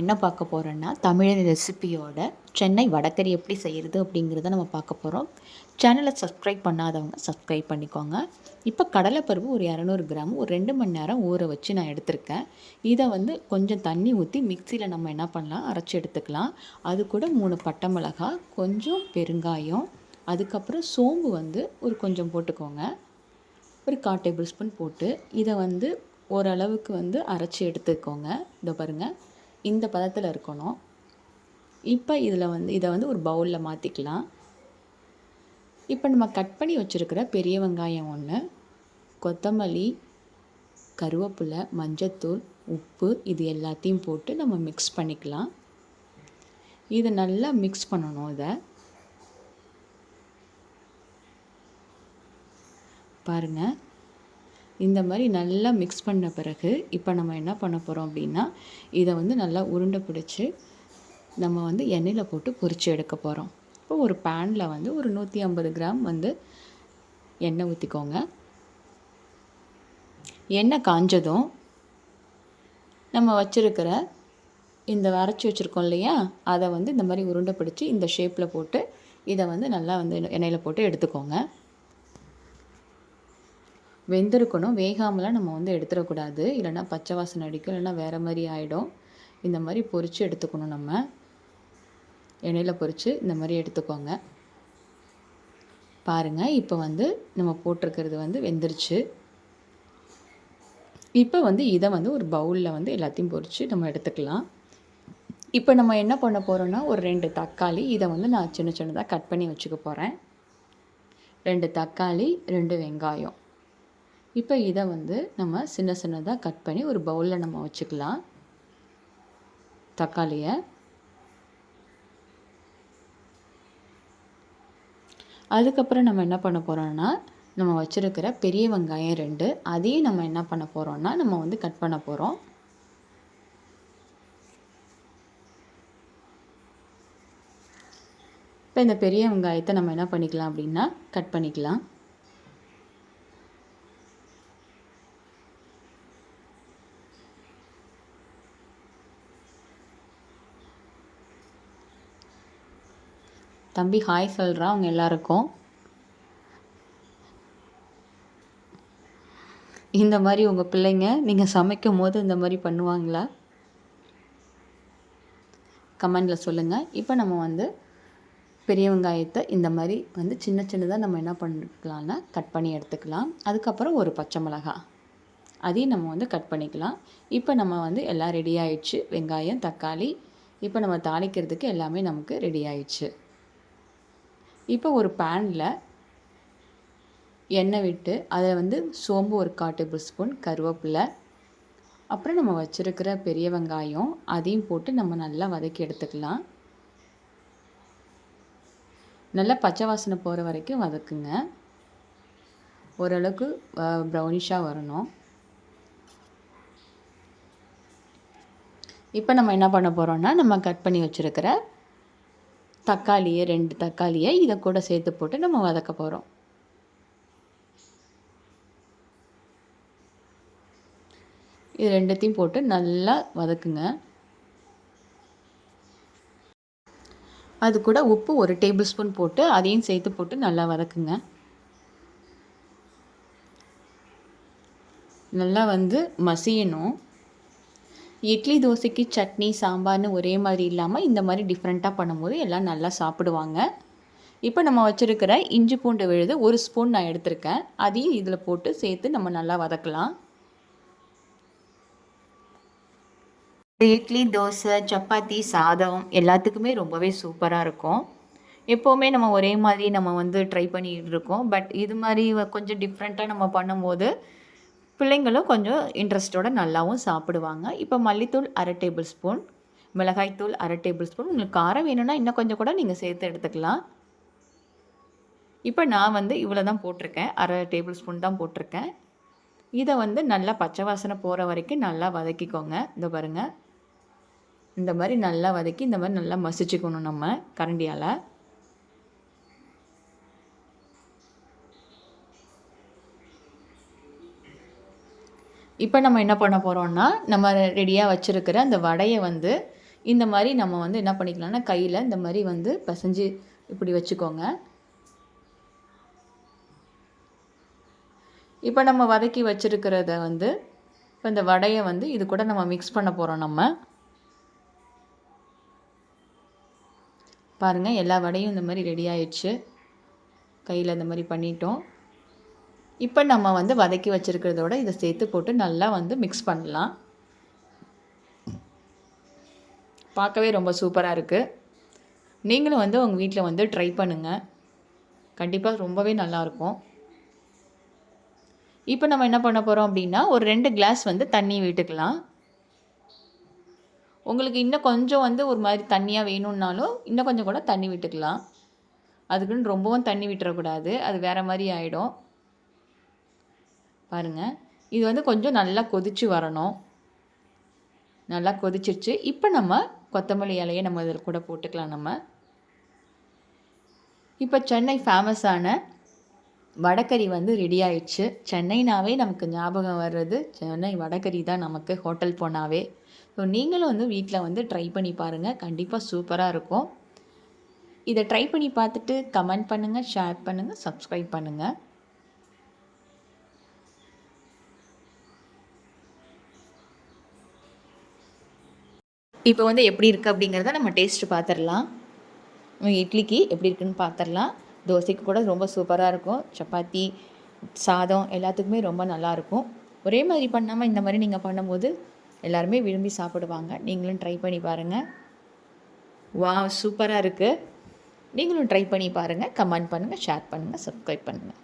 என்ன பார்க்க போகிறோன்னா தமிழன் ரெசிபியோட சென்னை வடக்கறி எப்படி செய்கிறது அப்படிங்கிறத நம்ம பார்க்க போகிறோம் சேனலை சப்ஸ்கிரைப் பண்ணாதவங்க சப்ஸ்கிரைப் பண்ணிக்கோங்க. இப்போ கடலைப்பருப்பு ஒரு இரநூறு கிராம் ஒரு ரெண்டு மணி நேரம் ஊற வச்சு நான் எடுத்திருக்கேன். இதை வந்து கொஞ்சம் தண்ணி ஊற்றி மிக்சியில் நம்ம என்ன பண்ணலாம்? அரைச்சி எடுத்துக்கலாம். அது கூட மூணு பட்டை மிளகாய் கொஞ்சம் பெருங்காயம் அதுக்கப்புறம் சோம்பு வந்து ஒரு கொஞ்சம் போட்டுக்கோங்க. ஒரு கால் டேபிள் ஸ்பூன் போட்டு இதை வந்து ஓரளவுக்கு வந்து அரைச்சி எடுத்துக்கோங்க. இதை பாருங்கள் இந்த பதத்தில் இருக்கணும். இப்போ இதில் வந்து இதை வந்து ஒரு பவுலில் மாற்றிக்கலாம் இப்போ நம்ம கட் பண்ணி வச்சுருக்கிற பெரிய வெங்காயம் ஒன்று கொத்தமல்லி கருவேப்பிலை மஞ்சத்தூள் உப்பு இது எல்லாத்தையும் போட்டு நம்ம மிக்ஸ் பண்ணிக்கலாம். இதை நல்லா மிக்ஸ் பண்ணணும் இதை. பாருங்கள் இந்த மாதிரி நல்லா மிக்ஸ் பண்ண பிறகு இப்போ நம்ம என்ன பண்ண போகிறோம் அப்படின்னா இதை வந்து நல்லா உருண்டை பிடிச்சி நம்ம வந்து எண்ணெயில் போட்டு பொரித்து எடுக்க போகிறோம் இப்போ ஒரு பேனில் வந்து ஒரு நூற்றி ஐம்பது கிராம் வந்து எண்ணெய் ஊற்றிக்கோங்க எண்ணெய் காஞ்சதும் நம்ம வச்சுருக்கிற இந்த அரைச்சி வச்சுருக்கோம் இல்லையா அதை வந்து இந்த மாதிரி உருண்டை பிடிச்சி இந்த ஷேப்பில் போட்டு இதை வந்து நல்லா வந்து எண்ணெயில் போட்டு எடுத்துக்கோங்க. வெந்திருக்கணும். வேகாமலாம் நம்ம வந்து எடுத்துடக்கூடாது. இல்லைன்னா பச்சை வாசனை அடிக்கும். இல்லைன்னா வேறு மாதிரி ஆகிடும் இந்த மாதிரி பொரித்து எடுத்துக்கணும் நம்ம. எண்ணெயில் பொரித்து இந்த மாதிரி எடுத்துக்கோங்க. பாருங்கள் இப்போ வந்து நம்ம போட்டிருக்கிறது வந்து வெந்துருச்சு. இப்போ வந்து இதை வந்து ஒரு பவுலில் வந்து எல்லாத்தையும் பொரித்து நம்ம எடுத்துக்கலாம். இப்போ நம்ம என்ன பண்ண போகிறோன்னா ஒரு ரெண்டு தக்காளி இதை வந்து நான் சின்ன சின்னதாக கட் பண்ணி வச்சுக்க போகிறேன் ரெண்டு தக்காளி ரெண்டு வெங்காயம். இப்போ இதை வந்து நம்ம சின்ன சின்னதாக கட் பண்ணி ஒரு பவுலில் நம்ம வச்சுக்கலாம். தக்காளியை. அதுக்கப்புறம் நம்ம என்ன பண்ண போகிறோம்னா நம்ம வச்சுருக்கிற பெரிய வெங்காயம் ரெண்டு அதையும் நம்ம என்ன பண்ண போகிறோம்னா நம்ம வந்து கட் பண்ண போகிறோம் இப்போ இந்த பெரிய வெங்காயத்தை நம்ம என்ன பண்ணிக்கலாம் அப்படின்னா கட் பண்ணிக்கலாம். தம்பி ஹாய் சொல்கிறா அவங்க எல்லாருக்கும். இந்த மாதிரி உங்கள் பிள்ளைங்க நீங்கள் சமைக்கும் போது இந்த மாதிரி பண்ணுவாங்களா? கமெண்டில் சொல்லுங்கள் இப்போ நம்ம வந்து பெரிய வெங்காயத்தை இந்த மாதிரி வந்து சின்ன சின்னதாக நம்ம என்ன பண்ணிக்கலாம்னா கட் பண்ணி எடுத்துக்கலாம். அதுக்கப்புறம் ஒரு பச்சை மிளகாய் அதையும் நம்ம வந்து கட் பண்ணிக்கலாம். இப்போ நம்ம வந்து எல்லாம் ரெடி ஆயிடுச்சு. வெங்காயம் தக்காளி இப்போ நம்ம தாளிக்கிறதுக்கு எல்லாமே நமக்கு ரெடி ஆயிடுச்சு. இப்போ ஒரு பேனில் எண்ணெய் விட்டு அதில் வந்து சோம்பு ஒரு கால் டேபிள் ஸ்பூன் கருவேப்பிலை அப்புறம் நம்ம வச்சுருக்கிற பெரிய வெங்காயம் அதையும் போட்டு நம்ம நல்லா வதக்கி எடுத்துக்கலாம். நல்லா பச்சை வாசனை போகிற வரைக்கும் வதக்குங்க. ஓரளவுக்கு ப்ரௌனிஷாக வரணும். இப்போ நம்ம என்ன பண்ண போகிறோன்னா நம்ம கட் பண்ணி வச்சுருக்கிற தக்காளியை ரெண்டு தக்காளியை இதை கூட சேர்த்து போட்டு நம்ம வதக்க போகிறோம் இது ரெண்டுத்தையும் போட்டு நல்லா வதக்குங்க. அது கூட உப்பு ஒரு டேபிள் ஸ்பூன் போட்டு அதையும் சேர்த்து போட்டு நல்லா வதக்குங்க. நல்லா வந்து மசியணும். இட்லி தோசைக்கு சட்னி சாம்பார்னு ஒரே மாதிரி இல்லாமல் இந்த மாதிரி டிஃப்ரெண்ட்டாக பண்ணும்போது எல்லாம் நல்லா சாப்பிடுவாங்க. இப்போ நம்ம வச்சுருக்கிற இஞ்சி பூண்டு விழுது ஒரு ஸ்பூன் நான் எடுத்திருக்கேன். அதையும் இதில் போட்டு சேர்த்து நம்ம நல்லா வதக்கலாம். இட்லி தோசை சப்பாத்தி சாதம் எல்லாத்துக்குமே ரொம்பவே சூப்பராக இருக்கும். எப்போவுமே நம்ம ஒரே மாதிரி நம்ம வந்து ட்ரை பண்ணிகிட்டு இருக்கோம். பட் இது மாதிரி கொஞ்சம் டிஃப்ரெண்ட்டாக நம்ம பண்ணும்போது பிள்ளைங்களும் கொஞ்சம் இன்ட்ரெஸ்ட்டோடு நல்லாவும் சாப்பிடுவாங்க. இப்போ மல்லித்தூள் அரை டேபிள் ஸ்பூன் மிளகாய்த்தூள் அரை டேபிள் ஸ்பூன் உங்களுக்கு காரம் வேணும்னா இன்னும் கொஞ்சம் கூட நீங்கள் சேர்த்து எடுத்துக்கலாம். இப்போ நான் வந்து இவ்வளோ தான் போட்டிருக்கேன். அரை டேபிள் ஸ்பூன் தான் போட்டிருக்கேன். இதை வந்து நல்லா பச்சை வாசனை போகிற வரைக்கும் நல்லா வதக்கிக்கோங்க. இந்த பாருங்கள் இந்த மாதிரி நல்லா வதக்கி இந்த மாதிரி நல்லா மசிச்சுக்கணும் நம்ம கரண்டியால். இப்போ நம்ம என்ன பண்ண போகிறோம்னா நம்ம ரெடியாக வச்சுருக்கிற அந்த வடையை வந்து இந்த மாதிரி நம்ம வந்து என்ன பண்ணிக்கலாம்னா கையில் இந்த மாதிரி வந்து பிசைஞ்சு இப்படி வச்சுக்கோங்க. இப்போ நம்ம வதக்கி வச்சுருக்கிறத வந்து இப்போ இந்த வடையை வந்து இது கூட நம்ம மிக்ஸ் பண்ண போகிறோம் நம்ம. பாருங்கள் எல்லா வடையும் இந்த மாதிரி ரெடி ஆயிடுச்சு. கையில் இந்த மாதிரி பண்ணிட்டோம். இப்போ நம்ம வந்து வதக்கி வச்சுருக்கிறதோட இதை சேர்த்து போட்டு நல்லா வந்து மிக்ஸ் பண்ணலாம். பார்க்கவே ரொம்ப சூப்பராக இருக்குது நீங்களும் வந்து உங்கள் வீட்டில் வந்து ட்ரை பண்ணுங்கள் கண்டிப்பாக ரொம்பவே நல்லாயிருக்கும் இப்போ நம்ம என்ன பண்ண போகிறோம் அப்படின்னா ஒரு ரெண்டு கிளாஸ் வந்து தண்ணி விட்டுக்கலாம். உங்களுக்கு இன்னும் கொஞ்சம் வந்து ஒரு மாதிரி தண்ணியாக வேணும்னாலும் இன்னும் கொஞ்சம் கூட தண்ணி விட்டுக்கலாம். அதுக்குன்னு ரொம்பவும் தண்ணி விட்டுறக்கூடாது. அது வேறு மாதிரி ஆகிடும் பாருங்கள் இது வந்து கொஞ்சம் நல்லா கொதிச்சு வரணும். நல்லா கொதிச்சிருச்சு. இப்போ நம்ம கொத்தமல்லி இலையை நம்ம இதில் கூட போட்டுக்கலாம் நம்ம. இப்போ சென்னை ஃபேமஸான வடக்கறி வந்து ரெடி ஆயிடுச்சு. சென்னைனாவே நமக்கு ஞாபகம் வர்றது சென்னை வடகறி தான் நமக்கு ஹோட்டல் போனாவே. ஸோ நீங்களும் வந்து வீட்டில் வந்து ட்ரை பண்ணி பாருங்கள் கண்டிப்பாக சூப்பராக இருக்கும். இதை ட்ரை பண்ணி பார்த்துட்டு கமெண்ட் பண்ணுங்கள் ஷேர் பண்ணுங்கள் சப்ஸ்கிரைப் பண்ணுங்கள் இப்போ வந்து எப்படி இருக்குது அப்படிங்கிறத நம்ம டேஸ்ட்டு பார்த்துடலாம். இட்லிக்கு எப்படி இருக்குன்னு பார்த்துடலாம். தோசைக்கு கூட ரொம்ப சூப்பராக இருக்கும். சப்பாத்தி சாதம் எல்லாத்துக்குமே ரொம்ப நல்லாயிருக்கும் ஒரே மாதிரி பண்ணாமல் இந்த மாதிரி நீங்கள் பண்ணும்போது எல்லாருமே விரும்பி சாப்பிடுவாங்க. நீங்களும் ட்ரை பண்ணி பாருங்கள் வா சூப்பராக இருக்குது நீங்களும் ட்ரை பண்ணி பாருங்கள் கமெண்ட் பண்ணுங்கள் ஷேர் பண்ணுங்கள் சப்ஸ்கிரைப் பண்ணுங்கள்